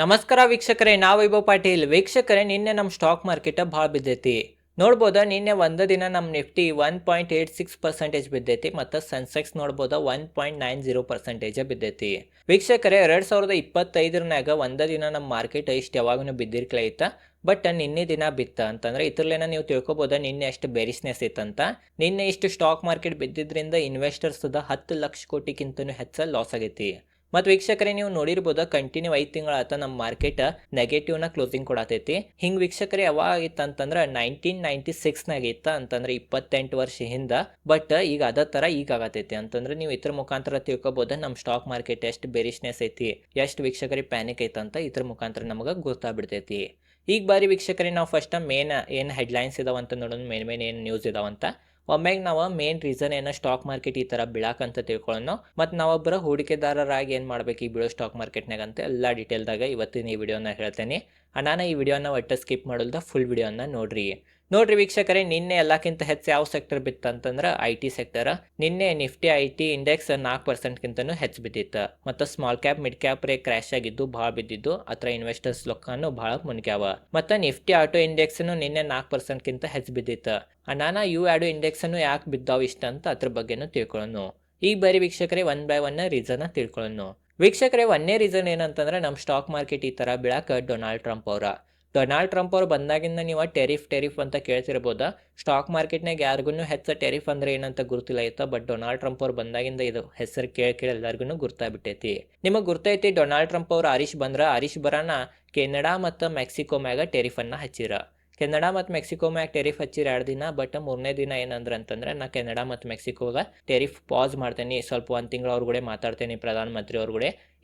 ನಮಸ್ಕಾರ ವೀಕ್ಷಕರೇ ನಾ ವೈಭವ್ ಪಾಟೀಲ್. ವೀಕ್ಷಕರೇ, ನಿನ್ನೆ ನಮ್ಮ ಸ್ಟಾಕ್ ಮಾರ್ಕೆಟ್ ಭಾಳ ಬಿದ್ದೈತಿ. ನೋಡ್ಬೋದ, ನಿನ್ನೆ ಒಂದು ದಿನ ನಮ್ಮ Nifty one point eight six percentage ಬಿದ್ದೈತಿ, ಮತ್ತು Sensex ನೋಡ್ಬೋದ one point nine zero percentage ಬಿದ್ದೈತಿ. ವೀಕ್ಷಕರೇ, ಎರಡು ಸಾವಿರದ ಇಪ್ಪತ್ತೈದರನಾಗ ಒಂದು ದಿನ ನಮ್ಮ ಮಾರ್ಕೆಟ್ ಇಷ್ಟು ಯಾವಾಗೂ ಬಿದ್ದಿರ್ಕಲೇ ಐತ ಬಟ್ ನಿನ್ನೆ ದಿನ ಬಿತ್ತ. ಅಂತಂದ್ರೆ, ಇದ್ರಲ್ಲೇನ ನೀವು ತಿಳ್ಕೊಬೋದ, ನಿನ್ನೆ ಅಷ್ಟು ಬೇರಿಸ್ನೆಸ್ ಇತ್ತಂತ. ನಿನ್ನೆ ಇಷ್ಟು ಸ್ಟಾಕ್ ಮಾರ್ಕೆಟ್ ಬಿದ್ದಿದ್ರಿಂದ ಇನ್ವೆಸ್ಟರ್ಸ್ದ ಹತ್ತು ಲಕ್ಷ ಕೋಟಿಗಿಂತನೂ ಹೆಚ್ಚು ಲಾಸ್ ಆಗೈತಿ. ಮತ್ತು ವೀಕ್ಷಕರೇ, ನೀವು ನೋಡಿರ್ಬೋದು ಕಂಟಿನ್ಯೂ ಐದು ತಿಂಗಳಾತ ನಮ್ಮ ಮಾರ್ಕೆಟ್ ನೆಗೆಟಿವ್ನ ಕ್ಲೋಸಿಂಗ್ ಕೊಡತೈತಿ. ಹಿಂಗೆ ವೀಕ್ಷಕರೇ, ಯಾವಾಗ ಇತ್ತು ಅಂತಂದ್ರೆ ನೈನ್ಟೀನ್ ನೈನ್ಟಿ ಸಿಕ್ಸ್ನಾಗ ಇತ್ತ ಅಂತಂದ್ರೆ ಇಪ್ಪತ್ತೆಂಟು ವರ್ಷ ಹಿಂದ. ಬಟ್ ಈಗ ಅದ ಥರ ಈಗ ಆಗತೈತಿ ಅಂತಂದ್ರೆ ನೀವು ಇದ್ರ ಮುಖಾಂತರ ತಿಳ್ಕೊಬೋದು ನಮ್ಮ ಸ್ಟಾಕ್ ಮಾರ್ಕೆಟ್ ಎಷ್ಟು ಬೇರಿಶ್ನೆಸ್ ಐತಿ, ಎಷ್ಟು ವೀಕ್ಷಕರಿಗೆ ಪ್ಯಾನಿಕ್ ಐತಂತ ಇದ್ರ ಮುಖಾಂತರ ನಮಗೆ ಗೊತ್ತಾಗ್ಬಿಡ್ತೈತಿ. ಈಗ ಬಾರಿ ವೀಕ್ಷಕರೇ, ನಾವು ಫಸ್ಟ್ ಮೇನ್ ಏನು ಹೆಡ್ಲೈನ್ಸ್ ಇದಾವಂತ ನೋಡೋಣ ಮೇನ್ ಮೇನ್ ಏನು ನ್ಯೂಸ್ ಇದಾವಂತ ಒಮ್ಮೆಗೆ ನಾವು ಮೇನ್ ರೀಸನ್ ಏನೋ ಸ್ಟಾಕ್ ಮಾರ್ಕೆಟ್ ಈ ಥರ ಬೀಳಾಕಂತ ತಿಳ್ಕೊಳ್ಳೋಣ ಮತ್ತು ನಾವೊಬ್ಬರ ಹೂಡಿಕೆದಾರರಾಗಿ ಏನು ಮಾಡ್ಬೇಕು ಈ ಬೀಳೋ ಸ್ಟಾಕ್ ಮಾರ್ಕೆಟ್ನಾಗ ಅಂತ ಎಲ್ಲ ಡೀಟೇಲ್ದಾಗ ಇವತ್ತಿನ ಈ ವಿಡಿಯೋನ ಹೇಳ್ತೇನೆ. ನಾನು ಈ ವಿಡಿಯೋನ ಒಟ್ಟು ಸ್ಕಿಪ್ ಮಾಡೋಲ್ದ ಫುಲ್ ವಿಡಿಯೋನ ನೋಡ್ರಿ. ನೋಡ್ರಿ ವೀಕ್ಷಕರೇ, ನಿನ್ನೆ ಎಲ್ಲಕ್ಕಿಂತ ಹೆಚ್ಚು ಯಾವ ಸೆಕ್ಟರ್ ಬಿತ್ತಂತಂದ್ರೆ ಐ ಟಿ ಸೆಕ್ಟರ್ ನಿನ್ನೆ ನಿಫ್ಟಿ ಐ ಟಿ ಇಂಡೆಕ್ಸ್ ನಾಲ್ಕು ಪರ್ಸೆಂಟ್ಗಿಂತನೂ ಹೆಚ್ಚು ಬಿದ್ದಿತ್ತು. ಮತ್ತು ಸ್ಮಾಲ್ ಕ್ಯಾಪ್ ಮಿಡ್ ಕ್ಯಾಪ್ ರೇ ಕ್ರ್ಯಾಶ್ ಆಗಿದ್ದು, ಭಾಳ ಬಿದ್ದಿದ್ದು, ಅತ್ರ ಇನ್ವೆಸ್ಟರ್ಸ್ ಲೊಕ್ಕನು ಭಾಳ ಮುನ್ಕ್ಯಾವ ಮತ್ತು ನಿಫ್ಟಿ ಆಟೋ ಇಂಡೆಕ್ಸ್ನು ನಿನ್ನೆ ನಾಲ್ಕು ಪರ್ಸೆಂಟ್ಗಿಂತ ಹೆಚ್ಚು ಬಿದ್ದಿತ್ತು. ಅನಾನ ಇವು ಎರಡು ಇಂಡೆಕ್ಸನ್ನು ಯಾಕೆ ಬಿದ್ದಾವ ಇಷ್ಟ ಅಂತ ಅದ್ರ ಬಗ್ಗೆನೂ ತಿಳ್ಕೊಳ್ಳೋಣ ಈಗ ಬರೀ ವೀಕ್ಷಕರೇ ಒನ್ ಬೈ ಒನ್ ರೀಸನ್ನ ತಿಳ್ಕೊಳ್ಳೋಣ ವೀಕ್ಷಕರೇ, ಒಂದೇ ರೀಸನ್ ಏನಂತಂದ್ರೆ ನಮ್ಮ ಸ್ಟಾಕ್ ಮಾರ್ಕೆಟ್ ಈ ಥರ ಬೀಳಕ್ಕೆ ಡೊನಾಲ್ಡ್ ಟ್ರಂಪ್ ಅವರ. ಡೊನಾಲ್ಡ್ ಟ್ರಂಪ್ ಅವ್ರು ಬಂದಾಗಿಂದ ನೀವು ಟೆರಿಫ್ ಟೆರಿಫ್ ಅಂತ ಕೇಳ್ತಿರ್ಬೋದ? ಸ್ಟಾಕ್ ಮಾರ್ಕೆಟ್ನಾಗ ಯಾರಿಗೂ ಹೆಚ್ಚ ಟೆರಿಫ್ ಅಂದ್ರೆ ಏನಂತ ಗುರುತಿಲ್ಲ ಐತ ಬಟ್ ಡೊನಾಲ್ಡ್ ಟ್ರಂಪ್ ಅವ್ರು ಬಂದಾಗಿಂದ ಇದು ಹೆಸರು ಕೇಳಿ ಕೇಳಿ ಎಲ್ಲರಿಗೂ ಗುರ್ತಾಗ್ಬಿಟ್ಟೈತಿ. ನಿಮಗೆ ಗುರ್ತೈತಿ ಡೊನಾಲ್ಡ್ ಟ್ರಂಪ್ ಅವ್ರು ಆರಿಷ್ ಬಂದ್ರ ಆರಿಷ್ ಬರಾನ ಕೆನಡಾ ಮತ್ತು ಮೆಕ್ಸಿಕೋ ಮ್ಯಾಗ ಟೆರಿಫನ್ನು ಹಚ್ಚಿರ. ಕೆನಡಾ ಮತ್ತು ಮೆಕ್ಸಿಕೋ ಮ್ಯಾಗ ಟೆರಿಫ್ ಹಚ್ಚಿರ ಎರಡು ದಿನ ಬಟ್ ಮೂರನೇ ದಿನ ಏನಂದ್ರೆ ಅಂತಂದ್ರೆ ನಾ ಕೆನಡಾ ಮತ್ತು ಮೆಕ್ಸಿಕೋಗ ಟೆರಿಫ್ ಪಾಸ್ ಮಾಡ್ತೇನೆ. ಸ್ವಲ್ಪ ಒಂದು ತಿಂಗಳು ಅವ್ರ ಕೂಡ ಮಾತಾಡ್ತೇನೆ ಪ್ರಧಾನಮಂತ್ರಿ ಅವ್ರ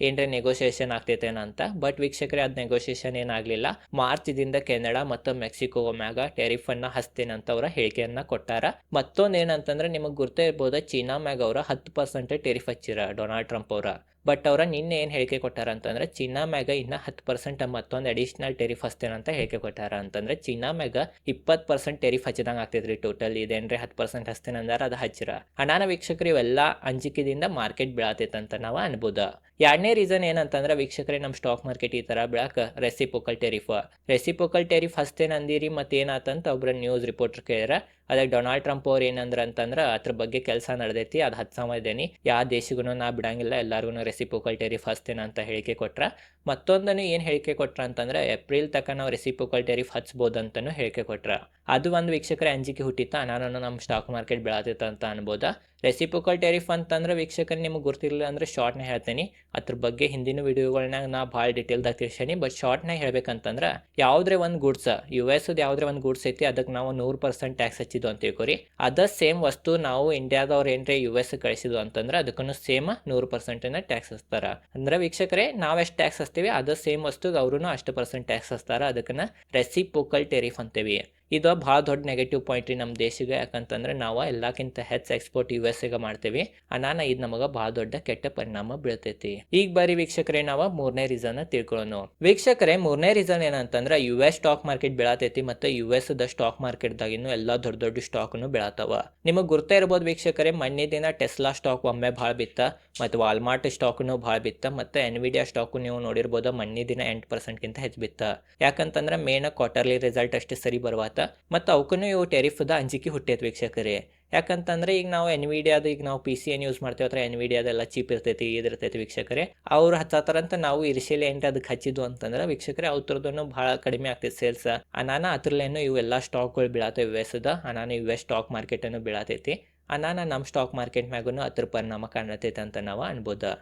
ಏನರೇ ನೆಗೋಸಿಯೇಷನ್ ಆಗ್ತೈತೇನ ಅಂತ? ಬಟ್ ವೀಕ್ಷಕರೇ, ಅದು ನೆಗೋಸಿಯೇಷನ್ ಮಾರ್ಚ್ ಮಾರ್ಚ್ದಿಂದ ಕೆನಡಾ ಮತ್ತು ಮೆಕ್ಸಿಕೋ ಮ್ಯಾಗ ಟೆರಿಫ್ ಅನ್ನ ಅಂತ ಅವರ ಹೇಳಿಕೆಯನ್ನ ಕೊಟ್ಟಾರ. ಮತ್ತೊಂದು ಏನಂತಂದ್ರೆ, ನಿಮಗೆ ಗುರ್ತೇ ಇರ್ಬೋದು, ಚೀನಾ ಮ್ಯಾಗ ಅವರ ಹತ್ತು ಪರ್ಸೆಂಟ್ ಟೆರಿಫ್ ಹಚ್ಚಿರ ಡೊನಾಲ್ಡ್ ಟ್ರಂಪ್ ಅವರ. ಬಟ್ ಅವರ ನಿನ್ನೆ ಏನು ಹೇಳಿಕೆ ಕೊಟ್ಟಾರ ಅಂತಂದ್ರೆ, ಚೀನಾ ಮ್ಯಾಗ ಇನ್ನ ಹತ್ತು ಪರ್ಸೆಂಟ್ ಮತ್ತೊಂದು ಅಡಿಷನಲ್ ಟೆರಿಫ್ ಹಚ್ತೇನೆ ಅಂತ ಹೇಳಿಕೆ ಕೊಟ್ಟಾರ ಅಂತಂದ್ರೆ, ಚೀನಾ ಮ್ಯಾಗ ಇಪ್ಪತ್ ಪರ್ಸೆಂಟ್ ಟೆರಿಫ್ ಹಚ್ಚಿದಂಗ ಆಗ್ತೈತ್ರಿ ಟೋಟಲ್ ಇದೇನ್ರಿ ಹತ್ತು ಪರ್ಸೆಂಟ್ ಹಚ್ತೇನೆ ಅದ ಅದು ಹಚ್ಚಿರ. ಹಣಾನ ವೀಕ್ಷಕರು, ಇವೆಲ್ಲ ಅಂಜಿಕೆದಿಂದ ಮಾರ್ಕೆಟ್ ಬೀಳತೈತಂತ ನಾವು ಅನ್ಬೋದು. ಎರಡನೇ ರೀಸನ್ ಏನಂತಂದ್ರೆ ವೀಕ್ಷಕರೇ ನಮ್ಮ ಸ್ಟಾಕ್ ಮಾರ್ಕೆಟ್ ಈ ಥರ ಬೆಳಕ ರೆಸಿಪೋಕಲ್ ಟೆರಿಫ್ ರೆಸಿಪೋಕಲ್ ಟೆರಿಫ್ ಹಸ್ತೇನೆ ಅಂದಿರಿ ಮತ್ತೆ ಏನಾತಂತ ಒಬ್ರು ನ್ಯೂಸ್ ರಿಪೋರ್ಟರ್ ಕೇಳ್ಯಾರ ಅದಕ್ಕೆ ಡೊನಾಲ್ಡ್ ಟ್ರಂಪ್ ಅವ್ರು ಏನಂದ್ರ ಅಂತಂದ್ರೆ ಅದ್ರ ಬಗ್ಗೆ ಕೆಲಸ ನಡೆದೈತಿ, ಅದು ಹತ್ತು ಇದೇನಿ. ಯಾವ ದೇಶಗೂ ನಾ ಬಿಡಂಗಿಲ್ಲ ಎಲ್ಲರಿಗೂ ರೆಸಿಪೋಕಲ್ ಟೆರಿಫ್ ಹಚ್ತೇನೆ ಅಂತ ಹೇಳಿಕೆ ಕೊಟ್ರ. ಮತ್ತೊಂದನ್ನು ಏನು ಹೇಳಿಕೆ ಕೊಟ್ರ ಅಂತಂದ್ರೆ, ಏಪ್ರಿಲ್ ತನಕ ನಾವು ರೆಸಿಪೋಕಲ್ ಟೆರಿಫ್ ಹಚ್ಬೋದು ಅಂತಲೂ ಹೇಳಿಕೆ ಕೊಟ್ರ. ಅದು ಒಂದು ವೀಕ್ಷಕರ ಅಂಜಿಕೆ ಹುಟ್ಟಿತ್ತ ನಾನು ನಮ್ಮ ಸ್ಟಾಕ್ ಮಾರ್ಕೆಟ್ ಬೆಳತೈತ ಅಂತ ಅನ್ಬೋದ. ರೆಸಿಪೋಕಲ್ ಟೆರಿಫ್ ಅಂತಂದ್ರೆ ವೀಕ್ಷಕರು ನಿಮ್ಗೆ ಗೊತ್ತಿರಲಿಲ್ಲ ಅಂದ್ರೆ ಶಾರ್ಟ್ನ ಹೇಳ್ತೇನೆ. ಅದ್ರ ಬಗ್ಗೆ ಹಿಂದಿನ ವಿಡಿಯೋಗಳನ್ನಾಗ ನಾ ಭಾಳ ಡೀಟೇಲ್ದಾಗ ತಿಳ್ಸೇನಿ ಬಟ್ ಶಾರ್ಟ್ನಾಗ ಹೇಳ್ಬೇಕಂತಂದ್ರೆ ಯಾವುದೇ ಒಂದು ಗೂಡ್ಸ್ ಯು ಎಸ್ ಯಾವುದೇ ಒಂದು ಗುಡ್ಸ್ ಐತಿ ಅದಕ್ಕೆ ನಾವು ನೂರು ಪರ್ಸೆಂಟ್ ಟ್ಯಾಕ್ಸ್ ಹಚ್ಚಿದ್ವು ಅಂತ ತಿಳ್ಕೊರಿ. ಅದ ಸೇಮ್ ವಸ್ತು ನಾವು ಇಂಡಿಯಾದವ್ರು ಏನ್ರಿ ಯು ಎಸ್ ಕಳಿಸಿದ್ವು ಅಂತಂದ್ರೆ ಅದಕ್ಕೂ ಸೇಮ್ ನೂರು ಅನ್ನ ಟ್ಯಾಕ್ಸ್ ಹಚ್ತಾರ. ಅಂದ್ರೆ ವೀಕ್ಷಕರೇ, ನಾವು ಎಷ್ಟು ಟ್ಯಾಕ್ಸ್ ಹಚ್ತೀವಿ, ಅದ ಸೇಮ್ ವಸ್ತು ಅವರು ಅಷ್ಟು ಪರ್ಸೆಂಟ್ ಟ್ಯಾಕ್ಸ್ ಹಚ್ತಾರ. ಅದಕ್ಕನ್ನ ರೆಸಿಪೋಕಲ್ ಟೆರಿಫ್ ಅಂತೇವಿ. ಇದು ಭಾಳ ದೊಡ್ಡ ನೆಗೆಟಿವ್ ಪಾಯಿಂಟ್ ರೀ ನಮ್ಮ ದೇಶಿಗೆ. ಯಾಕಂತಂದ್ರೆ ನಾವು ಎಲ್ಲಕ್ಕಿಂತ ಹೆಚ್ಚು ಎಕ್ಸ್ಪೋರ್ಟ್ ಯು ಎಸ್ ಎಗೆ ಮಾಡ್ತೇವೆ. ಅನಾನ ಇದು ನಮಗೆ ಭಾಳ ದೊಡ್ಡ ಕೆಟ್ಟ ಪರಿಣಾಮ ಬೀಳ್ತೈತಿ. ಈಗ ಬಾರಿ ವೀಕ್ಷಕರೇ, ನಾವು ಮೂರನೇ ರೀಸನ್ ತಿಳ್ಕೊಳ್ಳೋಣ. ವೀಕ್ಷಕರೇ, ಮೂರನೇ ರೀಸನ್ ಏನಂತಂದ್ರೆ ಯು ಎಸ್ ಸ್ಟಾಕ್ ಮಾರ್ಕೆಟ್ ಬೀಳತೈತಿ ಮತ್ತು ಯು ಎಸ್ ದ ಸ್ಟಾಕ್ ಮಾರ್ಕೆಟ್ದಾಗಿನೂ ಎಲ್ಲ ದೊಡ್ಡ ದೊಡ್ಡ ಸ್ಟಾಕ್ ನು ಬೀಳತಾವ. ನಿಮಗೆ ಗುರ್ತಾ ಇರ್ಬೋದು ವೀಕ್ಷಕರೇ, ಮೊನ್ನೆ ದಿನ ಟೆಸ್ಲಾ ಸ್ಟಾಕ್ ಒಮ್ಮೆ ಭಾಳ ಬಿತ್ತ, ಮತ್ತು ವಾಲ್ಮಾರ್ಟ್ ಸ್ಟಾಕ್ ನು ಭಾಳ ಬಿತ್ತ, ಮತ್ತು ಎನ್ವಿಡಿಯಾ ಸ್ಟಾಕು ನೀವು ನೋಡಿರ್ಬೋದು ಮೊನ್ನೆ ದಿನ ಎಂಟು ಪರ್ಸೆಂಟ್ಗಿಂತ ಹೆಚ್ಚು ಬಿತ್ತ. ಯಾಕಂತಂದ್ರೆ ಮೇನ್ ಕ್ವಾರ್ಟರ್ಲಿ ರಿಸಲ್ಟ್ ಅಷ್ಟೇ ಸರಿ ಬರುವಾತ ಮತ್ತು ಅವಕ್ಕೂ ಇವು ಟೆರಿಫ್ದ ಅಂಜಿಕೆ ಹುಟ್ಟೈತೆ ವೀಕ್ಷಕರೇ. ಯಾಕಂತಂದ್ರೆ ಈಗ ನಾವು ಎನ್ವಿಡಿಯಾದ ಈಗ ನಾವು ಪಿ ಸಿ ಏನು ಯೂಸ್ ಮಾಡ್ತೇವೆ ಹತ್ರ ಎನ್ವಿಡಿಯಾದೆಲ್ಲ ಚೀಪ್ ಇರ್ತೈತಿ ಇದಿರ್ತೈತಿ ವೀಕ್ಷಕರೆ. ಅವ್ರು ಹಚ್ಚತ್ತಾರಂತ ನಾವು ಇರಿಸಿಲಿ ಎಂಟು ಅದಕ್ಕೆ ಹಚ್ಚಿದ್ವು ಅಂತಂದ್ರೆ ವೀಕ್ಷಕರೇ ಅವ್ರದ್ದು ಭಾಳ ಕಡಿಮೆ ಆಗ್ತೈತೆ ಸೇಲ್ಸ್ ಅನಾನ ಅದ್ರಲ್ಲೇನು ಇವೆಲ್ಲ ಸ್ಟಾಕ್ಗಳು ಬೀಳತ್ತವೆ ಯು ಎಸ್ದ ಅನಾನ ಯು ಎಸ್ ಸ್ಟಾಕ್ ಮಾರ್ಕೆಟನ್ನು ಬೀಳತೈತಿ. ಅನಾನ ನಮ್ಮ ಸ್ಟಾಕ್ ಮಾರ್ಕೆಟ್ ಮ್ಯಾಗೂ ಅದ್ರ ಪರಿಣಾಮ ಕಾಣತೈತೆ ಅಂತ ನಾವು ಅನ್ಬೋದು.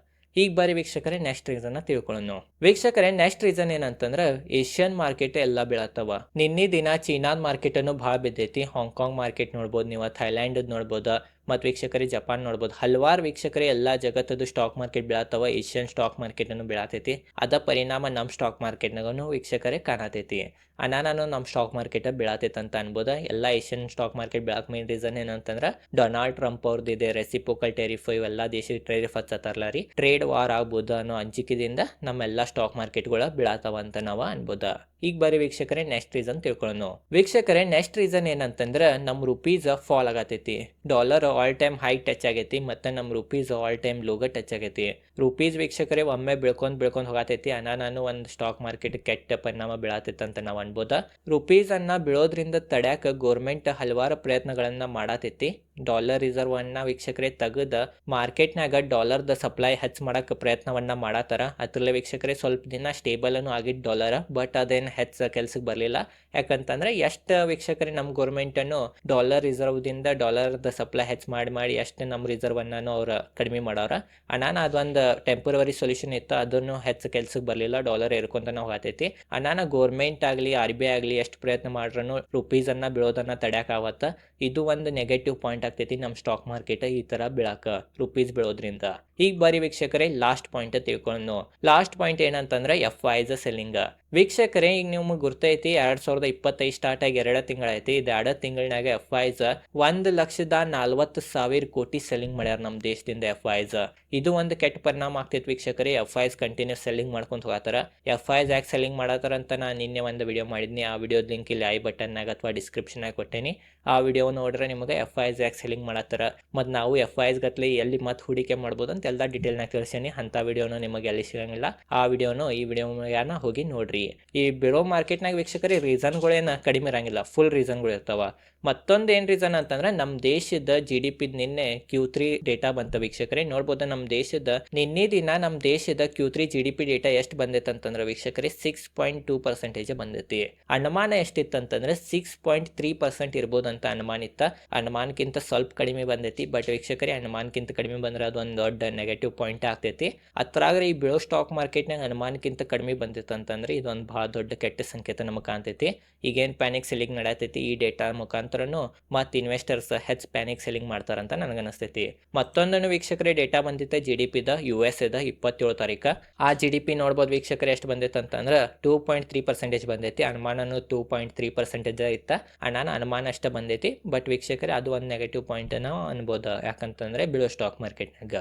ಈಗ ಬಾರಿ ವೀಕ್ಷಕರೇ ನೆಕ್ಸ್ಟ್ ರೀಸನ್ ತಿಳ್ಕೊಳ್ಳೋಣ ವೀಕ್ಷಕರೇ ನೆಕ್ಸ್ಟ್ ರೀಸನ್ ಏನಂತಂದ್ರೆ ಏಷ್ಯನ್ ಮಾರ್ಕೆಟ್ ಎಲ್ಲ ಬೀಳತ್ತವ. ನಿನ್ನೆ ದಿನ ಚೀನಾದ ಮಾರ್ಕೆಟ್ ಅನ್ನು ಭಾಳ ಬಿದ್ದೈತಿ. ಹಾಂಗ್ಕಾಂಗ್ ಮಾರ್ಕೆಟ್ ನೋಡ್ಬೋದು, ನೀವು ಥೈಲ್ಯಾಂಡ್ ನೋಡ್ಬೋದು. ಮತ್ತು ವೀಕ್ಷಕರೇ, ಜಪಾನ್ ನೋಡ್ಬೋದು. ಹಲವಾರು ವೀಕ್ಷಕರೇ, ಎಲ್ಲ ಜಗತ್ತದು ಸ್ಟಾಕ್ ಮಾರ್ಕೆಟ್ ಬೀಳತ್ತವ ಏಷ್ಯನ್ ಸ್ಟಾಕ್ ಮಾರ್ಕೆಟ್ ಅನ್ನು ಬೀಳತೈತಿ. ಅದ ಪರಿಣಾಮ ನಮ್ಮ ಸ್ಟಾಕ್ ಮಾರ್ಕೆಟ್ನಾಗೂ ವೀಕ್ಷಕರೇ ಕಾಣತೈತಿ. ಅನಾನು ನಮ್ಮ ಸ್ಟಾಕ್ ಮಾರ್ಕೆಟ್ ಬೀಳತೈತೆ ಅಂತ ಅನ್ಬೋದ. ಎಲ್ಲ ಏಷ್ಯನ್ ಸ್ಟಾಕ್ ಮಾರ್ಕೆಟ್ ಬೀಳಕ್ ಮೇನ್ ರೀಸನ್ ಏನಂತಂದ್ರೆ ಡೊನಾಲ್ಡ್ ಟ್ರಂಪ್ ಅವ್ರದ್ದು ಇದೆ ರೆಸಿಪೋಕಲ್ ಟೆರಿಫ್ ಇವೆಲ್ಲ ದೇಶದ ಟೆರಿಫ್ ಹಚ್ಚತ್ತಾರಲ್ಲ ರೀ. ಟ್ರೇಡ್ ವಾರ್ ಆಗ್ಬೋದು ಅನ್ನೋ ಅಂಜಿಕೆದಿಂದ ನಮ್ಮೆಲ್ಲ ಸ್ಟಾಕ್ ಮಾರ್ಕೆಟ್ಗಳು ಬೀಳತಾವ ಅಂತ ನಾವು ಅನ್ಬೋದ. ಈಗ ಬರೀ ವೀಕ್ಷಕರೇ ನೆಕ್ಸ್ಟ್ ರೀಸನ್ ತಿಳ್ಕೊಳ್ಳೋಣ. ವೀಕ್ಷಕರೇ ನೆಕ್ಸ್ಟ್ ರೀಸನ್ ಏನಂತಂದ್ರೆ ನಮ್ಮ ರುಪೀಸ್ ಫಾಲ್ ಆಗತೈತಿ. Dollar all time high touch ಆಗೈತಿ, ಮತ್ತೆ ನಮ್ಮ ರುಪೀಸ್ ಆಲ್ ಟೈಮ್ ಲೋಗ ಟಚ್ ಆಗೈತಿ. ರುಪೀಸ್ ವೀಕ್ಷಕರೇ, ಒಮ್ಮೆ ಬೆಳ್ಕೊಂಡ್ ಬೆಳ್ಕೊಂಡ್ ಹೋಗತೈತಿ, ಅನ್ನ ನಾನು ಒಂದು ಸ್ಟಾಕ್ ಮಾರ್ಕೆಟ್ ಕೆಟ್ಟ ಪರಿಣಾಮ ಬೀಳತೈತಿ ಅಂತ ನಾವು ಅನ್ಬೋದ. ರುಪೀಸ್ ಅನ್ನ ಬೀಳೋದ್ರಿಂದ ತಡ್ಯಾಕ ಗೋರ್ಮೆಂಟ್ ಹಲವಾರು ಪ್ರಯತ್ನಗಳನ್ನ ಮಾಡತೈತಿ. ಡಾಲರ್ ರಿಸರ್ವ್ ಅನ್ನ ವೀಕ್ಷಕರೇ ತೆಗೆದ ಮಾರ್ಕೆಟ್ನಾಗ ಡಾಲರ್ದ ಸಪ್ಲೈ ಹೆಚ್ಚು ಮಾಡಕ್ಕೆ ಪ್ರಯತ್ನವನ್ನ ಮಾಡತ್ತಾರ ಅದ್ರಲ್ಲಿ ವೀಕ್ಷಕರೇ ಸ್ವಲ್ಪ ದಿನ ಸ್ಟೇಬಲ್ ಅನ್ನು ಆಗಿದ್ದು ಡಾಲರ್ ಬಟ್ ಅದೇನು ಹೆಚ್ಚು ಕೆಲ್ಸಕ್ಕೆ ಬರಲಿಲ್ಲ. ಯಾಕಂತಂದ್ರೆ ಎಷ್ಟು ವೀಕ್ಷಕರೇ ನಮ್ಮ ಗೌರ್ಮೆಂಟನ್ನು ಡಾಲರ್ ರಿಸರ್ವ್ದಿಂದ ಡಾಲರ್ದ ಸಪ್ಲೈ ಹೆಚ್ಚು ಮಾಡಿ ಮಾಡಿ ಎಷ್ಟು ನಮ್ಮ ರಿಸರ್ವನ್ನು ಅವ್ರು ಕಡಿಮೆ ಮಾಡೋರ. ಅನಾನ ಅದೊಂದು ಟೆಂಪರವರಿ ಸೊಲ್ಯೂಷನ್ ಇತ್ತು. ಅದನ್ನು ಹೆಚ್ಚು ಕೆಲ್ಸಕ್ಕೆ ಬರಲಿಲ್ಲ, ಡಾಲರ್ ಏರ್ಕೊಂತ ಹೋಗತೈತಿ ಅನಾನ ಗೌರ್ಮೆಂಟ್ ಆಗಲಿ ಆರ್ ಬಿ ಐ ಆಗಲಿ ಎಷ್ಟು ಪ್ರಯತ್ನ ಮಾಡ್ರೂ ರುಪೀಸನ್ನು ಬೀಳೋದನ್ನು ತಡ್ಯಾಕಾವತ್ತ ಇದು ಒಂದು ನೆಗೆಟಿವ್ ಪಾಯಿಂಟ್ ಆಗ್ತೈತಿ ನಮ್ಮ ಸ್ಟಾಕ್ ಮಾರ್ಕೆಟ್ ಈ ಥರ ಬೀಳಾಕ ರುಪೀಸ್ ಬೀಳೋದ್ರಿಂದ. ಈಗ ಬರೀ ವೀಕ್ಷಕರೇ ಲಾಸ್ಟ್ ಪಾಯಿಂಟ್ ತಿಳ್ಕೊಂಡು ಲಾಸ್ಟ್ ಪಾಯಿಂಟ್ ಏನಂತಂದ್ರೆ ಎಫ್ ಐಸ್ ಸೆಲ್ಲಿಂಗ್ ವೀಕ್ಷಕರೇ, ಈಗ ನಿಮ್ಗೆ ಗುರ್ತೈತಿ, ಎರಡ್ ಸಾವಿರದ ಇಪ್ಪತ್ತೈದು ಸ್ಟಾರ್ಟ್ ಆಗಿ ಎರಡು ತಿಂಗಳೈತಿ ಇದು ಎರಡು ತಿಂಗಳಿನಾಗ ಎಫ್ ಐಸ್ ಒಂದು ಲಕ್ಷದ ನಲ್ವತ್ತು ಸಾವಿರ ಕೋಟಿ ಸೆಲ್ಲಿಂಗ್ ಮಾಡ್ಯಾರ ನಮ್ಮ ದೇಶದಿಂದ ಎಫ್ ಐಸ್ ಇದು ಒಂದು ಕೆಟ್ಟ ಪರಿಣಾಮ ಆಗ್ತೈತಿ ವೀಕ್ಷಕರೇ. ಎಫ್ ಐಸ್ ಕಂಟಿನ್ಯೂಸ್ ಸೆಲ್ಲಿಂಗ್ ಮಾಡ್ಕೊಂತ ಹೋಗತ್ತಾರ ಎಫ್ ಐಸ್ ಯಾಕೆ ಸೆಲ್ಲಿಂಗ್ ಮಾಡತ್ತಾರ ಅಂತ ನಾನು ನಿನ್ನೆ ಒಂದು ವಿಡಿಯೋ ಮಾಡಿದ್ನಿ. ಆ ವಿಡಿಯೋದ ಲಿಂಕ್ ಇಲ್ಲಿ ಐ ಬಟನ್ನಾಗ ಅಥವಾ ಡಿಸ್ಕ್ರಿಪ್ಷನ್ ಆಗಿ ಕೊಟ್ಟೇನಿ. ಆ ವಿಡಿಯೋ ನೋಡ್ರೆ ನಿಮಗೆ ಎಫ್ ಐಸ್ ಯಾಕೆ ಸೆಲ್ಲಿಂಗ್ ಮಾಡತ್ತಾರ ಮತ್ತು ನಾವು ಎಫ್ ಐಸ್ ಗತ್ಲೆ ಎಲ್ಲಿ ಮತ್ತೆ ಹೂಡಿಕೆ ಮಾಡ್ಬೋದು ಅಂತ ಎಲ್ಲ ಡೀಟೇಲ್ನಾಗ ತಿಳಿಸೀನಿ ಅಂಥ ವಿಡಿಯೋನು ನಿಮಗೆ ಎಲ್ಲಿ ಸಿಗಂಗಿಲ್ಲ. ಆ ವಿಡಿಯೋನು ಈ ವಿಡಿಯೋನ ಹೋಗಿ ನೋಡ್ರಿ. ಈ ಬಿಡೋ ಮಾರ್ಕೆಟ್ನಾಗ ವೀಕ್ಷಕರಿ ರೀಸನ್ಗಳೇನು ಕಡಿಮೆ ಇರಂಗಿಲ್ಲ. ಫುಲ್ ರೀಸನ್ಗಳು ಇರ್ತಾವ. ಮತ್ತೊಂದು ಏನು ರೀಸನ್ ಅಂತಂದ್ರೆ ನಮ್ಮ ದೇಶದ ಜಿ ಡಿ ಪಿ ನಿನ್ನೆ ಕ್ಯೂ ತ್ರೀ ಡೇಟಾ ಬಂತ ವೀಕ್ಷಕರಿ. ನೋಡ್ಬೋದು ನಮ್ಮ ದೇಶದ ನಿನ್ನೆ ದಿನ ನಮ್ಮ ದೇಶದ Q three G D P data ಎಷ್ಟು ಬಂದೈತೆ ಅಂತಂದ್ರೆ ವೀಕ್ಷಕರಿ ಸಿಕ್ಸ್ ಪಾಯಿಂಟ್ ಟೂ ಪರ್ಸೆಂಟೇಜ್ ಬಂದೈತಿ. ಅನುಮಾನ ಎಷ್ಟಿತ್ತು ಅಂತಂದ್ರೆ ಸಿಕ್ಸ್ ಪಾಯಿಂಟ್ ತ್ರೀ ಪರ್ಸೆಂಟ್ ಇರ್ಬೋದು ಅಂತ ಅನುಮಾನ ಇತ್ತ. ಅನುಮಾನಕ್ಕಿಂತ ಸ್ವಲ್ಪ ಕಡಿಮೆ ಬಂದೈತಿ. ಬಟ್ ವೀಕ್ಷಕರಿ, ಅನುಮಾನಕ್ಕಿಂತ ಕಡಿಮೆ ಬಂದ್ರೆ ಒಂದು ದೊಡ್ಡ ನೆಗೆಟಿವ್ ಪಾಯಿಂಟ್ ಆಗ್ತೈತಿ. ಅತ್ರಾಗ್ರೆ ಈ ಬೀಳೋ ಸ್ಟಾಕ್ ಮಾರ್ಕೆಟ್ನಾಗ ಅನುಮಾನಕ್ಕಿಂತ ಕಡಿಮೆ ಬಂದಿತ್ತು ಅಂತಂದ್ರೆ ಇದೊಂದು ಭಾಳ ದೊಡ್ಡ ಕೆಟ್ಟ ಸಂಕೇತ ನಮಗೆ ಕಾಣ್ತೈತಿ. ಈಗೇನು ಪ್ಯಾನಿಕ್ ಸೆಲ್ಲಿಂಗ್ ನಡೆಯತೈತಿ ಈ ಡೇಟಾ ಮುಖಾಂತರನು ಮತ್ತು ಇನ್ವೆಸ್ಟರ್ಸ್ ಹೆಚ್ ಪ್ಯಾನಿಕ್ ಸೆಲ್ಲಿಂಗ್ ಮಾಡ್ತಾರಂತ ನನಗನ್ನಿಸ್ತೈತಿ ಮತ್ತೊಂದನ್ನು ವೀಕ್ಷಕರೇ ಡೇಟಾ ಬಂದಿತ್ತು ಜಿ ಡಿ ಪಿದ ಯು ಎಸ್ ಎದ ಇಪ್ಪತ್ತೇಳು ತಾರೀಕು. ಆ ಜಿ ಡಿ ಪಿ ನೋಡ್ಬೋದು ವೀಕ್ಷಕರೇ ಎಷ್ಟು ಬಂದಿತ್ತು ಅಂತಂದ್ರೆ ಟೂ ಪಾಯಿಂಟ್ ತ್ರೀ ಪರ್ಸೆಂಟೇಜ್ ಬಂದೈತಿ. ಅನುಮಾನನು ಟೂ ಪಾಯಿಂಟ್ ತ್ರೀ ಪರ್ಸೆಂಟೇಜ್ ಇತ್ತ. ಅಣ್ಣನ ಅನುಮಾನ ಅಷ್ಟೇ ಬಂದೈತಿ. ಬಟ್ ವೀಕ್ಷಕರೇ ಅದು ಒಂದು ನೆಗೆಟಿವ್ ಪಾಯಿಂಟ್ ನಾವು ಅನ್ಬೋದು. ಯಾಕಂತಂದ್ರೆ ಬೀಳೋ ಸ್ಟಾಕ್ ಮಾರ್ಕೆಟ್ನಾಗ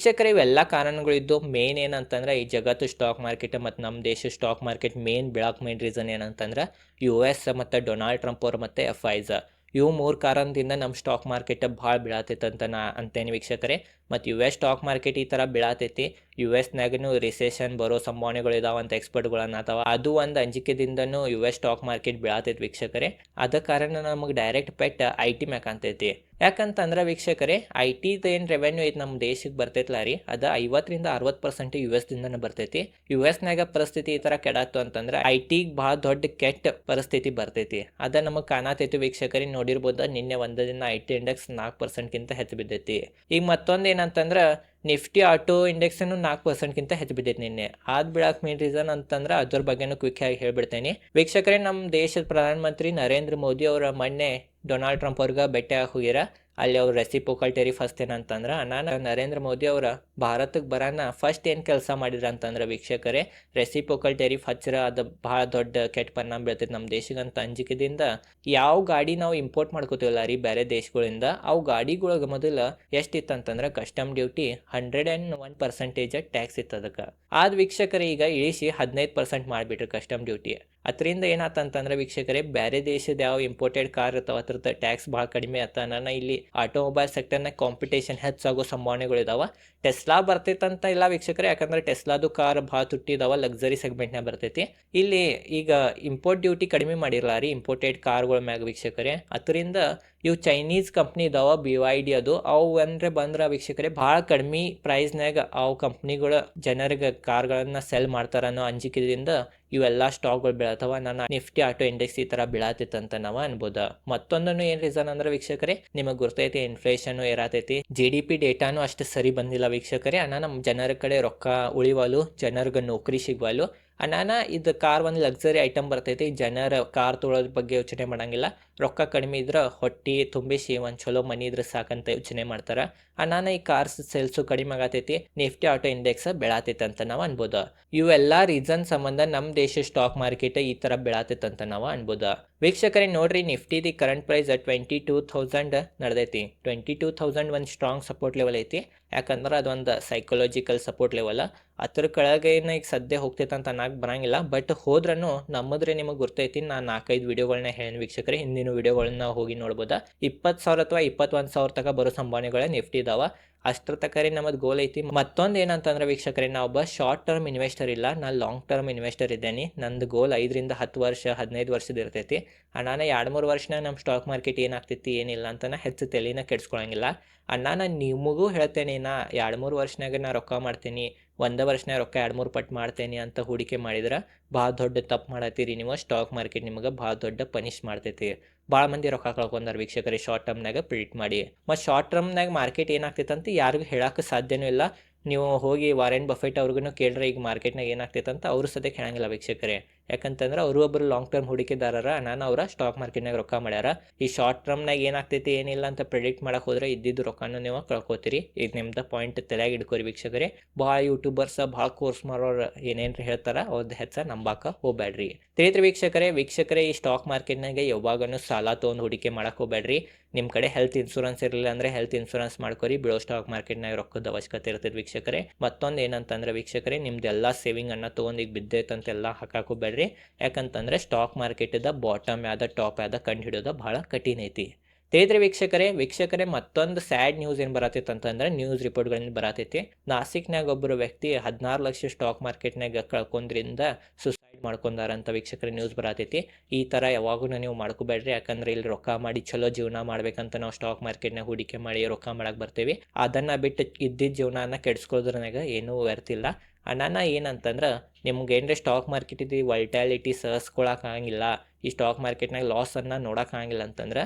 ವೀಕ್ಷಕರೇ, ಇವೆಲ್ಲ ಕಾರಣಗಳಿದ್ದು ಮೇನ್ ಏನಂತಂದ್ರೆ, ಈ ಜಗತ್ತು ಸ್ಟಾಕ್ ಮಾರ್ಕೆಟ್ ಮತ್ತು ನಮ್ಮ ದೇಶ ಸ್ಟಾಕ್ ಮಾರ್ಕೆಟ್ ಮೇನ್ ಬಿಳಾಕ್ ಮೇನ್ ರೀಸನ್ ಏನಂತಂದ್ರೆ ಯು ಎಸ್ ಮತ್ತು ಡೊನಾಲ್ಡ್ ಟ್ರಂಪ್ ಅವ್ರು ಮತ್ತು ಎಫ್ ಐಝ ಇವು ಮೂರು ಕಾರಣದಿಂದ ನಮ್ಮ ಸ್ಟಾಕ್ ಮಾರ್ಕೆಟ್ ಭಾಳ ಬೀಳತೈತೆ ಅಂತ ನಾ ಅಂತೇನೆ ವೀಕ್ಷಕರೇ. ಮತ್ತು ಯು ಎಸ್ ಸ್ಟಾಕ್ ಮಾರ್ಕೆಟ್ ಈ ಥರ ಬೀಳತೈತಿ. ಯು ಎಸ್ನಾಗೂ ರಿಸೆಷನ್ ಬರೋ ಸಂಭಾವನೆಗಳು ಅಂತ ಎಕ್ಸ್ಪರ್ಟ್ಗಳನ್ನ ಅಥವಾ ಅದು ಒಂದು ಅಂಜಿಕೆದಿಂದನೂ ಯು ಎಸ್ ಸ್ಟಾಕ್ ಮಾರ್ಕೆಟ್ ಬೀಳತೈತಿ ವೀಕ್ಷಕರೇ. ಅದ ಕಾರಣ ನಮಗೆ ಡೈರೆಕ್ಟ್ ಪೆಟ್ ಐ ಟಿ ಮ್ಯಾಕ್ ಅಂತೈತಿ. ಯಾಕಂತಂದ್ರೆ ವೀಕ್ಷಕರೇ ಐ ಟಿದು ಏನು ರೆವೆನ್ಯೂ ಐತಿ ನಮ್ಮ ದೇಶಕ್ಕೆ ಬರ್ತೈತಲ್ಲ ರೀ, ಅದು ಐವತ್ತರಿಂದ ಅರವತ್ತು ಪರ್ಸೆಂಟ್ ಯು ಎಸ್ದಿಂದನೇ ಬರ್ತೈತಿ. ಯು ಎಸ್ನಾಗ ಪರಿಸ್ಥಿತಿ ಈ ಥರ ಕೆಡಾತು ಅಂತಂದ್ರೆ ಐ ಟಿಗೆ ಭಾಳ ದೊಡ್ಡ ಕೆಟ್ಟ ಪರಿಸ್ಥಿತಿ ಬರ್ತೈತಿ. ಅದ ನಮಗೆ ಕಾಣತೈತಿ ವೀಕ್ಷಕರಿಗೆ ನೋಡಿರ್ಬೋದು ನಿನ್ನೆ ಒಂದು ದಿನ ಐ ಟಿ ಇಂಡೆಕ್ಸ್ ನಾಲ್ಕು ಪರ್ಸೆಂಟ್ಗಿಂತ ಹೆಚ್ಚು ಬಿದ್ದೈತಿ. ಈಗ ಮತ್ತೊಂದು ಏನಂತಂದ್ರೆ, ನಿಫ್ಟಿ ಆಟೋ ಇಂಡೆಕ್ಸನ್ನು ನಾಲ್ಕು ಪರ್ಸೆಂಟ್ಗಿಂತ ಹೆಚ್ಚು ಬಿದ್ದೈತೆ ನಿನ್ನೆ. ಆದ್ ಬಿಡಕ್ಕೆ ಮೇನ್ ರೀಸನ್ ಅಂತಂದ್ರೆ ಅದ್ರ ಬಗ್ಗೆನೂ ಕ್ವಿಕ್ ಆಗಿ ಹೇಳ್ಬಿಡ್ತೇನೆ. ವೀಕ್ಷಕರೇ ನಮ್ಮ ದೇಶದ ಪ್ರಧಾನಮಂತ್ರಿ ನರೇಂದ್ರ ಮೋದಿ ಅವರ ಮೊನ್ನೆ ಡೊನಾಲ್ಡ್ ಟ್ರಂಪ್ ಅವ್ರಿಗೆ ಭೇಟಿಯಾಗಿ ಹೋಗ್ಯಾರ. ಅಲ್ಲಿ ಅವ್ರು ರೆಸಿಪೋಕಲ್ ಟೆರಿಫ್ ಏನಂತಂದ್ರೆ ನಾನು ನರೇಂದ್ರ ಮೋದಿ ಅವರ ಭಾರತಕ್ಕೆ ಬರೋಣ ಫಸ್ಟ್ ಏನು ಕೆಲಸ ಮಾಡಿದ್ರ ಅಂತಂದ್ರೆ ವೀಕ್ಷಕರೇ ರೆಸಿಪೋಕಲ್ ಟೆರಿಫ್ ಹಚ್ಚಿರ ಅದು ಭಾಳ ದೊಡ್ಡ ಕೆಟ್ಟ ಪರಿಣಾಮ ಬೀಳ್ತೈತೆ ನಮ್ಮ ದೇಶಕ್ಕಂತ ಅಂಜಿಕೆದಿಂದ. ಯಾವ ಗಾಡಿ ನಾವು ಇಂಪೋರ್ಟ್ ಮಾಡ್ಕೋತೀವಲ್ಲ ರೀ ಬೇರೆ ದೇಶಗಳಿಂದ, ಅವು ಗಾಡಿಗಳಿಗೆ ಮೊದಲು ಎಷ್ಟಿತ್ತಂತಂದ್ರೆ custom duty hundred and one percentage tax ಇತ್ತು ಅದಕ್ಕೆ ಆದ ವೀಕ್ಷಕರೇ ಈಗ ಇಳಿಸಿ ಹದಿನೈದು ಪರ್ಸೆಂಟ್ ಮಾಡಿಬಿಟ್ರು ಕಸ್ಟಮ್ ಡ್ಯೂಟಿ ಅದರಿಂದ ಏನಾತಂತಂದ್ರೆ ವೀಕ್ಷಕರೇ ಬೇರೆ ದೇಶದ ಯಾವ ಇಂಪೋರ್ಟೆಡ್ ಕಾರ್ ಇರ್ತಾವ ಅದ್ರದ್ದು ಟ್ಯಾಕ್ಸ್ ಭಾಳ ಕಡಿಮೆ ಆತ ನಾನು ಇಲ್ಲಿ ಆಟೋಮೊಬೈಲ್ ಸೆಕ್ಟರ್ನ ಕಾಂಪಿಟೇಷನ್ ಹೆಚ್ಚಾಗೋ ಸಂಭಾವನೆಗಳು ಇದಾವೆ ಟೆಸ್ಲಾ ಬರ್ತೈತಂತ ಇಲ್ಲ ವೀಕ್ಷಕರೇ, ಯಾಕಂದ್ರೆ ಟೆಸ್ಲಾದು ಕಾರ್ ಭಾಳ ತುಟ್ಟಿದಾವ ಲಕ್ಸರಿ ಸೆಗ್ಮೆಂಟ್ನಾಗ ಬರ್ತೈತಿ. ಇಲ್ಲಿ ಈಗ ಇಂಪೋರ್ಟ್ ಡ್ಯೂಟಿ ಕಡಿಮೆ ಮಾಡಿರಲಾರಿ ರೀ ಇಂಪೋರ್ಟೆಡ್ ಕಾರ್ಗಳ ಮ್ಯಾಗ ವೀಕ್ಷಕರೇ. ಅದರಿಂದ ಇವು ಚೈನೀಸ್ ಕಂಪ್ನಿ ಇದಾವ ಬಿ ವೈ ಡಿ ಅದು. ಅವು ಅಂದ್ರೆ ಬಂದ್ರೆ ವೀಕ್ಷಕರೇ, ಭಾಳ ಕಡಿಮೆ ಪ್ರೈಸ್ನಾಗ ಅವು ಕಂಪ್ನಿಗಳ ಜನರಿಗೆ ಕಾರ್ಗಳನ್ನ ಸೆಲ್ ಮಾಡ್ತಾರ ಅನ್ನೋ ಅಂಜಿಕೆದಿಂದ ಇವೆಲ್ಲ ಸ್ಟಾಕ್ಗಳು ಬೀಳತ್ತವ ನನ್ನ ನಿಫ್ಟಿ ಆಟೋ ಇಂಡೆಕ್ಸ್ ಈ ತರ ಬೀಳತೈತಂತ ನಾವು ಅನ್ಬೋದ. ಮತ್ತೊಂದನ್ನು ಏನ್ ರೀಸನ್ ಅಂದ್ರೆ ವೀಕ್ಷಕರೇ, ನಿಮಗೆ ಗೊತ್ತೈತಿ ಇನ್ಫ್ಲೇಷನ್ ಏರಾತೈತಿ ಜಿ ಡಿ ಪಿ ಡೇಟಾನು ಅಷ್ಟು ಸರಿ ಬಂದಿಲ್ಲ ವೀಕ್ಷಕರೇ. ಅನ್ನ ನಮ್ಮ ಜನರ ಕಡೆ ರೊಕ್ಕ ಉಳಿವಲು ಜನರಿಗೆ ನೌಕರಿ ಸಿಗ್ವಲು ಅನಾನ, ಇದು ಕಾರ್ ಒಂದು ಲಕ್ಸರಿ ಐಟಮ್ ಬರ್ತೈತಿ. ಜನರ ಕಾರ್ ತೊಗೊಳೋದ್ರ ಬಗ್ಗೆ ಯೋಚನೆ ಮಾಡಂಗಿಲ್ಲ. ರೊಕ್ಕ ಕಡಿಮೆ ಇದ್ರೆ ಹೊಟ್ಟಿ ತುಂಬಿಸಿ ಒಂದು ಚಲೋ ಮನಿ ಇದ್ರೆ ಸಾಕಂತ ಯೋಚನೆ ಮಾಡ್ತಾರೆ. ಅನಾನ, ಈ ಕಾರ್ ಸೇಲ್ಸು ಕಡಿಮೆ ಆಗತೈತಿ. ನಿಫ್ಟಿ ಆಟೋ ಇಂಡೆಕ್ಸ್ ಬೆಳತೈತೆ ಅಂತ ನಾವು ಅನ್ಬೋದು. ಇವೆಲ್ಲ ರೀಸನ್ ಸಂಬಂಧ ನಮ್ಮ ದೇಶ ಸ್ಟಾಕ್ ಮಾರ್ಕೆಟ್ ಈ ಥರ ಬೆಳತೈತೆ ಅಂತ ನಾವು ಅನ್ಬೋದು. ವೀಕ್ಷಕರೇ, ನೋಡ್ರಿ ನಿಫ್ಟಿದಿ current price twenty two thousand ನಡೆದೈತಿ. Twenty two thousand ಒಂದು ಸ್ಟ್ರಾಂಗ್ ಸಪೋರ್ಟ್ ಲೆವೆಲ್ ಐತಿ. ಯಾಕಂದ್ರೆ ಅದೊಂದು ಸೈಕೊಲಾಜಿಕಲ್ ಸಪೋರ್ಟ್ ಲೆವೆಲ್ ಅದ್ರ ಕೆಳಗೇನ ಈಗ ಸದ್ಯ ಹೋಗ್ತೈತೆ ಅಂತ ಅನ್ನಕ್ಕೆ ಬರಂಗಿಲ್ಲ ಬಟ್ ಹೋದ್ರೂ ನಮ್ಮದ್ರೆ ನಿಮಗೆ ಗೊತ್ತೈತಿ ನಾನು ನಾಲ್ಕೈದು ವೀಡಿಯೋಗಳನ್ನ ಹೇಳಿ ವೀಕ್ಷಕರೇ, ಹಿಂದಿನ ವೀಡಿಯೋಗಳನ್ನ ಹೋಗಿ ನೋಡ್ಬೋದಾ? ಇಪ್ಪತ್ತು ಸಾವಿರ ಅಥವಾ ಇಪ್ಪತ್ತೊಂದು ಸಾವಿರ ತನಕ ಬರೋ ಸಂಭಾವನೆಗಳ ನಿಫ್ಟಿ ಇದಾವೆ. ಅಷ್ಟರ ತಕರಿ ನಮ್ಮದು ಗೋಲ್ ಐತಿ. ಮತ್ತೊಂದು ಏನಂತಂದ್ರೆ ವೀಕ್ಷಕರೇ, ನಾ ಒಬ್ಬ ಶಾರ್ಟ್ ಟರ್ಮ್ ಇನ್ವೆಸ್ಟರ್ ಇಲ್ಲ. ನಾನು ಲಾಂಗ್ ಟರ್ಮ್ ಇನ್ವೆಸ್ಟರ್ ಇದ್ದೇನೆ. ನಂದು ಗೋಲ್ ಐದರಿಂದ ಹತ್ತು ವರ್ಷ, ಹದಿನೈದು ವರ್ಷದ ಇರ್ತೈತಿ. ನಾನು ಎರಡು ಮೂರು ವರ್ಷನಾಗ ನಮ್ಮ ಸ್ಟಾಕ್ ಮಾರ್ಕೆಟ್ ಏನಾಗ್ತೈತಿ, ಏನಿಲ್ಲ ಅಂತ ಹೆಚ್ಚು ತಲೆನ ಕೆಡ್ಸ್ಕೊಳಂಗಿಲ್ಲ. ಅಣ್ಣ ನಾನು ನಿಮಗೂ ಹೇಳ್ತೇನೆ, ನಾ ಎರಡು ಮೂರು ವರ್ಷನಾಗ ನಾ ರೊಕ್ಕ ಮಾಡ್ತೀನಿ. ಒಂದೇ ವರ್ಷನೇ ರೊಕ್ಕ ಎರಡು ಮೂರು ಪಟ್ಟು ಮಾಡ್ತೇನೆ ಅಂತ ಹೂಡಿಕೆ ಮಾಡಿದ್ರೆ ಭಾಳ ದೊಡ್ಡ ತಪ್ಪು ಮಾಡತ್ತೀರಿ ನೀವು. ಸ್ಟಾಕ್ ಮಾರ್ಕೆಟ್ ನಿಮಗೆ ಭಾಳ ದೊಡ್ಡ ಪನಿಷ್ ಮಾಡ್ತೈತಿ. ಭಾಳ ಮಂದಿ ರೊಕ್ಕ ಕಳ್ಕೊಂಡಾರ ವೀಕ್ಷಕರಿ ಶಾರ್ಟ್ ಟರ್ಮ್ನಾಗ ಪ್ರಿಡಿಕ್ಟ್ ಮಾಡಿ. ಮತ್ತು ಶಾರ್ಟ್ ಟರ್ಮ್ನಾಗ ಮಾರ್ಕೆಟ್ ಏನಾಗ್ತೈತೆ ಅಂತ ಯಾರಿಗೂ ಹೇಳಕ್ಕೆ ಸಾಧ್ಯನೂ ಇಲ್ಲ. ನೀವು ಹೋಗಿ ವಾರೆನ್ ಬಫೆಟ್ ಅವ್ರಿಗೂ ಕೇಳ್ರೆ ಈಗ ಮಾರ್ಕೆಟ್ನಾಗ ಏನಾಗ್ತೈತೆ ಅಂತ ಅವರು ಸದ್ಯಕ್ಕೆ ಹೇಳಂಗಿಲ್ಲ ವೀಕ್ಷಕರೇ. ಯಾಕಂತಂದ್ರೆ ಅವರು ಒಬ್ಬರು ಲಾಂಗ್ ಟರ್ಮ್ ಹೂಡಿಕೆದಾರರ, ನಾನು ಅವರ ಸ್ಟಾಕ್ ಮಾರ್ಕೆಟ್ನಾಗ ರೊಕ್ಕ ಮಾಡ್ಯಾರ. ಈ ಶಾರ್ಟ್ ಟರ್ಮ್ನಾಗ ಏನಾಗ್ತೈತಿ, ಏನಿಲ್ಲ ಅಂತ ಪ್ರಿಡಿಕ್ಟ್ ಮಾಡಕ್ಕೆ ಹೋದ್ರೆ ಇದ್ದಿದ್ದು ರೊಕ್ಕನ ನೀವು ಕಳ್ಕೊತೀರಿ. ಈಗ ನಿಮ್ದು ಪಾಯಿಂಟ್ ತಲೆಯಾಗಿ ಇಟ್ಕೋರಿ ವೀಕ್ಷಕರೇ. ಭಾಳ ಯೂಟ್ಯೂಬರ್ಸ್ ಭಾಳ ಕೋರ್ಸ್ ಮಾಡೋರು ಏನೇನು ಹೇಳ್ತಾರ ಅವ್ರದ್ದು ಹೆಚ್ಚ ನಂಬಾಕ ಹೋಗ್ಬೇಡ್ರಿ ತಿಳಿದ್ರಿ ವೀಕ್ಷಕರೇ ವೀಕ್ಷಕರೇ ಈ ಸ್ಟಾಕ್ ಮಾರ್ಕೆಟ್ನಾಗೆ ಯಾವಾಗನೂ ಸಾಲ ತೊಗೊಂಡು ಹೂಡಿಕೆ ಮಾಡಕ್ಕೆ ಹೋಗ್ಬೇಡ್ರಿ ನಿಮ್ಮ ಕಡೆ ಹೆಲ್ತ್ ಇನ್ಶೂರೆನ್ಸ್ ಇರಲಿಲ್ಲ ಅಂದರೆ ಹೆಲ್ತ್ ಇನ್ಶೂರೆನ್ಸ್ ಮಾಡ್ಕೊರಿ ಬಿಳೋ ಸ್ಟಾಕ್ ಮಾರ್ಕೆಟ್ನಾಗ ರೊಕ್ಕದ ಅವಶ್ಯಕತೆ ಇರ್ತದೆ ವೀಕ್ಷಕರೇ. ಮತ್ತೊಂದು ಏನಂತಂದ್ರೆ ವೀಕ್ಷಕರೇ ನಿಮ್ದೆಲ್ಲ ಸೇವಿಂಗ್ ಅನ್ನ ತೊಗೊಂಡು ಈಗ ಬಿದ್ದೈತಂತೆಲ್ಲ ಹಾಕಾಕೋಬೇಡ್ರಿ. ಯಾಕಂತಂದ್ರೆ ಸ್ಟಾಕ್ ಮಾರ್ಕೆಟದ ಬಾಟಮ್ ಯಾವ್ದ ಟಾಪ್ ಯಾವ್ದ ಕಂಡು ಹಿಡಿಯೋದು ಭಾಳ ಕಠಿಣ ಐತಿ. ತಿಳಿದ್ರಿ ವೀಕ್ಷಕರೇ ವೀಕ್ಷಕರೇ ಮತ್ತೊಂದು ಸ್ಯಾಡ್ ನ್ಯೂಸ್ ಏನು ಬರತೈತೆ ಅಂತಂದ್ರೆ ನ್ಯೂಸ್ ರಿಪೋರ್ಟ್ಗಳಿಂದ ಬರತೈತಿ. ನಾಸಿಕ್ನಾಗ ಒಬ್ಬರು ವ್ಯಕ್ತಿ ಹದಿನಾರು ಲಕ್ಷ ಸ್ಟಾಕ್ ಮಾರ್ಕೆಟ್ನಾಗ ಕಳ್ಕೊಂಡ್ರಿಂದ ಸುಸೈಡ್ ಮಾಡ್ಕೊಂಡಾರ ಅಂತ ವೀಕ್ಷಕರ ನ್ಯೂಸ್ ಬರತೈತಿ. ಈ ಥರ ಯಾವಾಗೂ ನೀವು ಮಾಡ್ಕೋಬೇಡ್ರಿ. ಯಾಕಂದ್ರೆ ಇಲ್ಲಿ ರೊಕ್ಕ ಮಾಡಿ ಚಲೋ ಜೀವನ ಮಾಡ್ಬೇಕಂತ ನಾವು ಸ್ಟಾಕ್ ಮಾರ್ಕೆಟ್ನಾಗ ಹೂಡಿಕೆ ಮಾಡಿ ರೊಕ್ಕ ಮಾಡಕ್ಕೆ ಬರ್ತೀವಿ. ಅದನ್ನು ಬಿಟ್ಟು ಇದ್ದಿದ್ದ ಜೀವನನ ಕೆಡಿಸ್ಕೊಳ್ದ್ರನಾಗ ಏನೂ ವ್ಯರ್ಥ ಇಲ್ಲ. ಅಣ್ಣನ ಏನಂತಂದ್ರೆ, ನಿಮ್ಗೆ ಏನರ ಸ್ಟಾಕ್ ಮಾರ್ಕೆಟ್ ಇದು ವೈಟಾಲಿಟಿ ಸಹಸ್ಕೊಳಕ್ಕಾಗಿಲ್ಲ ಈ ಸ್ಟಾಕ್ ಮಾರ್ಕೆಟ್ನಾಗ ಲಾಸನ್ನು ಆಗಿಲ್ಲ ಅಂತಂದ್ರೆ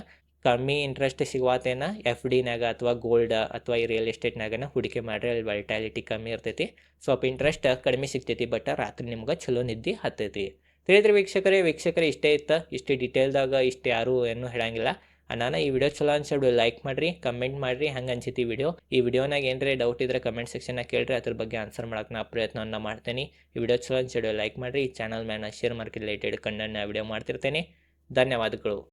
ಕಮ್ಮಿ ಇಂಟ್ರೆಸ್ಟ್ ಸಿಗುವತೇನ? ಎಫ್ ಡಿನಾಗ ಅಥವಾ ಗೋಲ್ಡ್ ಅಥವಾ ಈ ರಿಯಲ್ ಎಸ್ಟೇಟ್ನಾಗನ ಹೂಡಿಕೆ ಮಾಡ್ರೆ ಅಲ್ಲಿ ವೈಟಾಲಿಟಿ ಕಮ್ಮಿ ಇರ್ತೈತಿ. ಸ್ವಲ್ಪ ಇಂಟ್ರೆಸ್ಟ್ ಕಡಿಮೆ ಸಿಗ್ತೈತಿ ಬಟ್ ರಾತ್ರಿ ನಿಮ್ಗೆ ಚಲೋ ನಿದ್ದೆ ಹತ್ತೈತಿ. ತಿಳಿದ್ರಿ ವೀಕ್ಷಕರೇ ವೀಕ್ಷಕರೇ, ಇಷ್ಟೇ ಇತ್ತು, ಇಷ್ಟು ಡಿಟೇಲ್ದಾಗ ಇಷ್ಟು ಯಾರೂ ಏನು ಹೇಳಂಗಿಲ್ಲ. ನಾನು ಈ ವಿಡಿಯೋ ಚಲೋ ಅನ್ಸಿಡು ಲೈಕ್ ಮಾಡಿರಿ ಕಮೆಂಟ್ ಮಾಡಿರಿ, ಹಂಗೆ ಅನ್ಸಿತಿ ವಿಡಿಯೋ ಈ ವಿಡಿಯೋನಾಗ ಏನರೇ ಡೌಟ್ ಇದ್ರೆ ಕಮೆಂಟ್ ಸೆಕ್ಷನ್ನಾಗ ಕೇಳ್ರಿ, ಅದ್ರ ಬಗ್ಗೆ ಆನ್ಸರ್ ಮಾಡೋಕೆ ನಾ ಪ್ರಯತ್ನವನ್ನು ಮಾಡ್ತೇನೆ. ಈ ವಿಡಿಯೋ ಚಲೋ ಅನ್ಸಿಡು ಲೈಕ್ ಮಾಡಿರಿ, ಈ ಚಾನಲ್ ಮ್ಯಾನ ಶೇರ್ ಮಾರ್ಕೆಟ್ ರಿಲೇಟೆಡ್ ಕಂಡನ್ನ ವಿಡಿಯೋ ಮಾಡ್ತಿರ್ತೇನೆ. ಧನ್ಯವಾದಗಳು.